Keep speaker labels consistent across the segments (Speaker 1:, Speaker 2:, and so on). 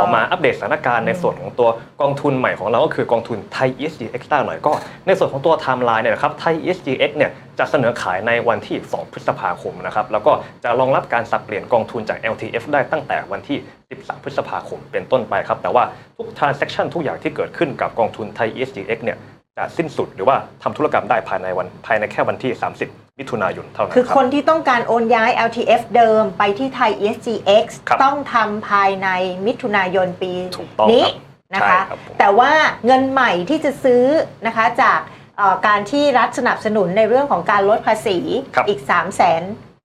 Speaker 1: ขอมาอัปเดตสถานการณ์ในส่วนของตัวกองทุนใหม่ของเราก็คือกองทุนไทย ESG Extra หน่อยก็ ในส่วนของตัวไทม์ไลน์เนี่ยนะครับไทย ESG X เนี่ยจะเสนอขายในวันที่ 2 พฤษภาคมนะครับแล้วก็จะรองรับการสับเปลี่ยนกองทุนจาก LTF ได้ตั้งแต่วันที่ 13 พฤษภาคมเป็นต้นไปครับ แต่ว่าทุก transaction ทุกอย่างที่เกิดขึ้นกับกองทุนไทย ESG X เนี่ยจะสิ้นสุดหรือว่าทำธุรกรรมได้ภายในวันภายในแค่วันที่ 30 มิถุนายนเท่านั้น
Speaker 2: คือ
Speaker 1: รับ
Speaker 2: คนที่ต้องการโอนย้าย LTF เดิมไปที่ไทย ESGX
Speaker 1: ครับ
Speaker 2: ต้องทำภายในมิถุนายนปี
Speaker 1: ถูกต้อง
Speaker 2: นี้
Speaker 1: ครับ
Speaker 2: นะคะ
Speaker 1: ใช่ครับผม
Speaker 2: แต่ว่าเงินใหม่ที่จะซื้อนะคะจากเอ่อการที่รัฐสนับสนุนในเรื่องของการลดภาษี
Speaker 1: ครับ
Speaker 2: อีก 3 0 0แสน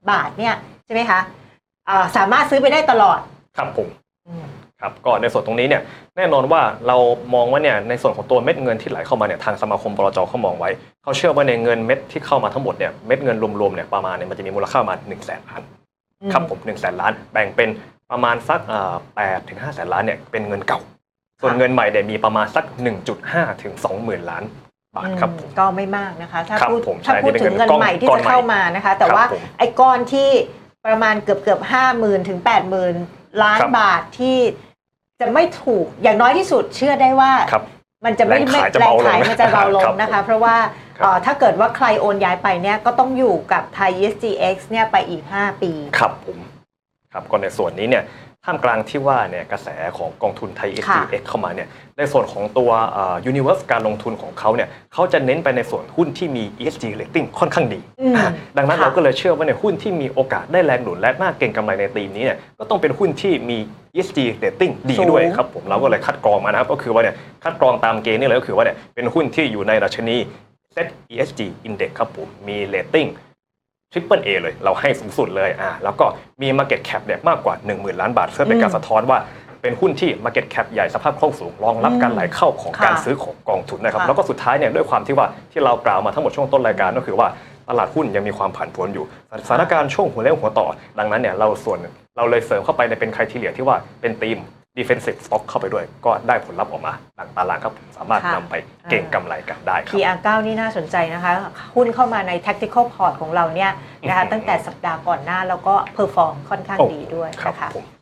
Speaker 2: บาทเนี่ยใช่ไหมคะเอ่อสามารถซื้อไปได้ตลอด
Speaker 1: ครับผม
Speaker 2: อืม
Speaker 1: ครับก็ในส่วนตรงนี้เนี่ยแน่นอนว่าเรามองว่าเนี่ยในส่วนของตัวเม็ดเงินที่ไหลเข้ามาเนี่ยทางสมาคมบลจเขามองไว้เขาเชื่อว่าในเงินเม็ดที่เข้ามาทั้งหมดเนี่ยเม็ดเงินรวมๆเนี่ยประมาณเนี่ยมันจะมีมูลค่าประมาณ1นึ่งแสนล้านครับผมหนึ่งแสนล้าน แบ่งเป็นประมาณสักแปดถึงห้าแสนล้านเนี่ยเป็นเงินเก่า ส่วนเงินใหม่เนี่ยมีประมาณสัก 1.5ถึง20,000ล้านบาทครับผม
Speaker 2: ก็ไม่มากนะคะ ถ้า
Speaker 1: ครับ
Speaker 2: พูด
Speaker 1: ผม
Speaker 2: ถ้า
Speaker 1: ใช่
Speaker 2: พูด
Speaker 1: นี่เป็น
Speaker 2: ถึง
Speaker 1: เงิ
Speaker 2: เงิ
Speaker 1: น
Speaker 2: น
Speaker 1: ก้อน
Speaker 2: ใหม่ที่
Speaker 1: ก้อน
Speaker 2: จะ
Speaker 1: ใหม่
Speaker 2: เข้ามานะคะ แต่
Speaker 1: ครับ
Speaker 2: ว่า
Speaker 1: ผม
Speaker 2: ไอ้ก้อนที่ประมาณเกือบเกือบห้าหมื่นถึงแปดหมื่นล้าน
Speaker 1: ครับ
Speaker 2: บาทที่จะไม่ถูกอย่างน้อยที่สุดเชื่อได้ว่า
Speaker 1: ครับ
Speaker 2: มันจะไม่
Speaker 1: แรง
Speaker 2: ไม่
Speaker 1: ขายจะ
Speaker 2: แรง
Speaker 1: เบาลง
Speaker 2: ขายมันจะเบาลง
Speaker 1: ครับ
Speaker 2: นะคะ
Speaker 1: ผม
Speaker 2: เพราะว่า
Speaker 1: ครับ
Speaker 2: เอ่อถ้าเกิดว่าใครโอนย้ายไปเนี่ยก็ต้องอยู่กับไทย ESGX เนี่ยไปอีก 5 ปี
Speaker 1: ครับผมครับก็ในส่วนนี้เนี่ย ท่ามกลางที่ว่าเนี่ยกระแสของกองทุนไทย
Speaker 2: ค่ะ
Speaker 1: SGX เข้ามาเนี่ยในส่วนของตัวยูนิเวอร์สการลงทุนของเขาเนี่ยเขาจะเน้นไปในส่วนหุ้นที่มี ESG rating ค่อนข้างดี
Speaker 2: อืม
Speaker 1: อ่าดังนั้น
Speaker 2: ค่ะ
Speaker 1: เราก็เลยเชื่อว่าในหุ้นที่มีโอกาสได้แรงหนุนและน่าเก็งกำไรในธีมนี้เนี่ยก็ต้องเป็นหุ้นที่มี ESG rating ดี
Speaker 2: สูง
Speaker 1: ด้วยครับผมเราก็เลยคัดกรองมานะครับก็คือว่าเนี่ยคัดกรองตามเกณฑ์นี่เลยก็คือว่าเนี่ยเป็นหุ้นที่อยู่ในดัชนี Set ESG Index ครับผมมี rating ทริปเปิลเอเลยเราให้สูงสุดเลยอ่าแล้วก็มี Market Cap เนี่ยมากกว่า 10,000 ล้านบาทเพื่อเป็นการ
Speaker 2: อืม
Speaker 1: สะท้อนว่าเป็นหุ้นที่ Market Cap ใหญ่สภาพคล่องสูงรองรับการไหลเข้าของ
Speaker 2: ค่ะ
Speaker 1: การซื้อของกองทุนนะครับ
Speaker 2: ค่ะ
Speaker 1: แล้วก็สุดท้ายเนี่ยด้วยความที่ว่าที่เรากล่าวมาทั้งหมดช่วงต้นรายการก็คือว่าตลาดหุ้นยังมีความผันผวนอยู่สถานการณ์ช่วงหัวเลี้ยวหัวต่อ ดังนั้นเนี่ยเราส่วนเราเลยเสริมเข้าไปในเป็นคุณทีเลียที่ว่าเป็นธีม defensive stock เข้าไปด้วย ก็ได้ผลลัพธ์ออกมาดังตารางครับสามารถ
Speaker 2: ค่ะ
Speaker 1: นำไปเก่งกำไรกันได้ครับ
Speaker 2: PR9 นี่น่าสนใจนะคะ หุ้นเข้ามาใน tactical port ของเราเนี่ยนะคะ
Speaker 1: อืม
Speaker 2: ตั้งแต่สัปดาห์ก่อนหน้าแล้วก็เพอร์ฟอร์มค่อนข้าง
Speaker 1: โอ้
Speaker 2: ดีด้วย
Speaker 1: ครับ
Speaker 2: นะคะ
Speaker 1: ผม